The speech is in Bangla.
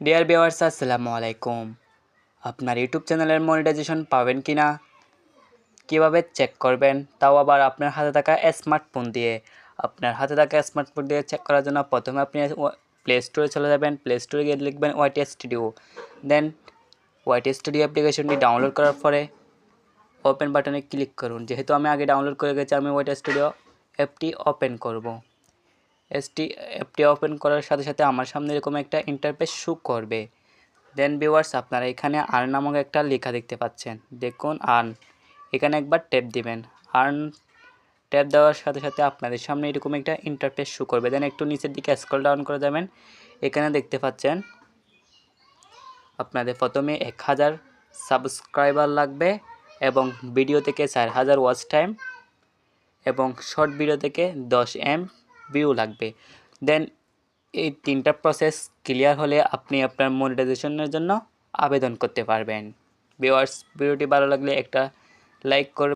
ডিয়ার ভিউয়ার্স আসসালামু আলাইকুম। আপনার ইউটিউব চ্যানেলের মনিটাইজেশন পাবেন কি না কীভাবে চেক করবেন? তাও আবার আপনার হাতে থাকা স্মার্টফোন দিয়ে। আপনার হাতে থাকা স্মার্টফোন দিয়ে চেক করার জন্য প্রথমে আপনি প্লে স্টোরে চলে যাবেন। প্লে স্টোরে গিয়ে লিখবেন YT studio then YT studio অ্যাপ্লিকেশনটি ডাউনলোড করার পরে ওপেন বাটনে ক্লিক করুন। যেহেতু আমি আগে ডাউনলোড করে গেছি, আমি ওয়াইটি স্টুডিও অ্যাপটি ওপেন করব। এসটি অ্যাপটি ওপেন করার সাথে সাথে আমার সামনে এরকম একটা ইন্টারফেস শু করবে। দেন ভিউয়ার্স আপনারা এখানে আর্ন নামক একটা লেখা দেখতে পাচ্ছেন। দেখুন আর্ন এখানে একবার ট্যাপ দিবেন। আর্ন ট্যাপ দেওয়ার সাথে সাথে আপনাদের সামনে এরকম একটা ইন্টারফেস শু করবে। দেন একটু নিচের দিকে স্ক্রল ডাউন করে যাবেন। এখানে দেখতে পাচ্ছেন, আপনাদের প্রথমে এক হাজার সাবস্ক্রাইবার লাগবে এবং ভিডিও থেকে চার হাজার ওয়াচ টাইম এবং শর্ট ভিডিও থেকে দশ এম ভিউ লাগবে। দেন এই তিনটা প্রসেস ক্লিয়ার হলে আপনি আপনার মনিটাইজেশনের জন্য আবেদন করতে পারবেন। ভিউয়ার্স ভিডিওটি ভালো লাগলে একটা লাইক করবেন।